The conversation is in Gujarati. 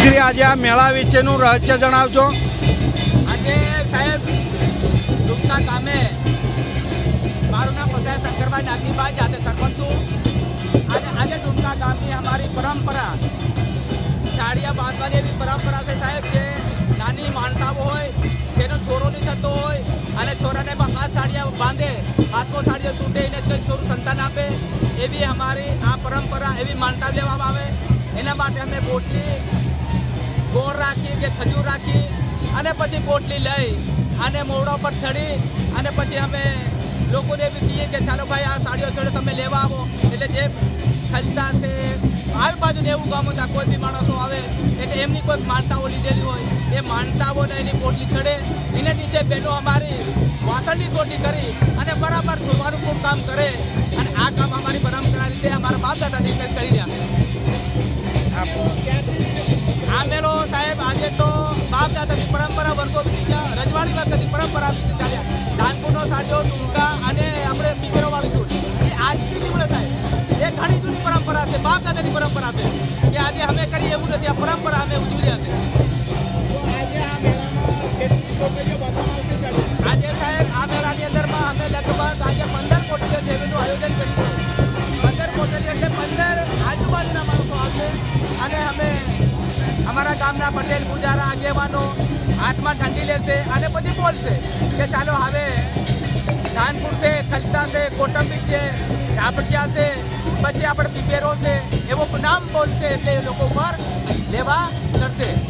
શ્રી આજે આ મેળા વિશેનું રહસ્ય જણાવજો. આજે સાહેબ ડૂબતા ગામે મારું નામ પસાર શંકરભાઈ નાગીભાઈ, જાતે સરપંચ છું. આજે આજે ડૂબતા ગામની અમારી પરંપરા. સાડિયા બાંધવાની એવી પરંપરા છે સાહેબ, જે નાની માનતાઓ હોય તેનો છોરો નહીં થતો હોય, અને છોરાને પણ હાથ સાડિયા બાંધે, હાથમાં સાડીઓ તૂટે એને છોરું સંતાન આપે, એવી અમારી આ પરંપરા, એવી માનતા લેવામાં આવે. એના માટે અમે બોટલી રાખી કે ખજૂર રાખી અને પછી પોટલી લઈ અને મોવડા પર ચડી અને પછી અમે લોકોને બી કહીએ કે ચાલો ભાઈ આ સાડીઓ છોડે તમે લેવા આવો. એટલે જે ખલતા છે આજુબાજુ એવું ગામ હતા કોઈ બી માણસો આવે, એટલે એમની કોઈ માનતાઓ લીધેલી હોય. એ માનતાઓને એની પોટલી ચડે. એને નીચે બહેનો અમારી વાસણની ચોટી કરી અને બરાબર ધોવાનું ખૂબ કામ કરે. વખતની પરંપરા ચાલ્યા. ધાનપુરનો સાડીઓ, ટૂંકા અને આપણે પીપરો વાળી સૂટ એ આજથી નીકળે થાય. એ ઘણી જૂની પરંપરા છે. બાપ દાદાની પરંપરા છે. કે આજે અમે કરીએ એવું નથી. આ પરંપરા અમે ઉજવી હતી આજે સાહેબ, આ મેળાની અંદરમાં અમે લગભગ આજે પંદર કોટી જેવીનું આયોજન કર્યું પંદર કોટી એટલે પંદર આજુબાજુના માણસો આવશે. અને અમે અમારા ગામના પટેલ, પૂજારા, આગેવાનો હાથમાં ઠંડી લેશે અને પછી બોલશે કે ચાલો હવે ધાનપુર છે ખલતા છે, કોટંબી છે, ઝાપટિયા છે, પછી આપણે પીપેરો છે, એવો નામ બોલશે એટલે એ લોકો પર લેવા ચડશે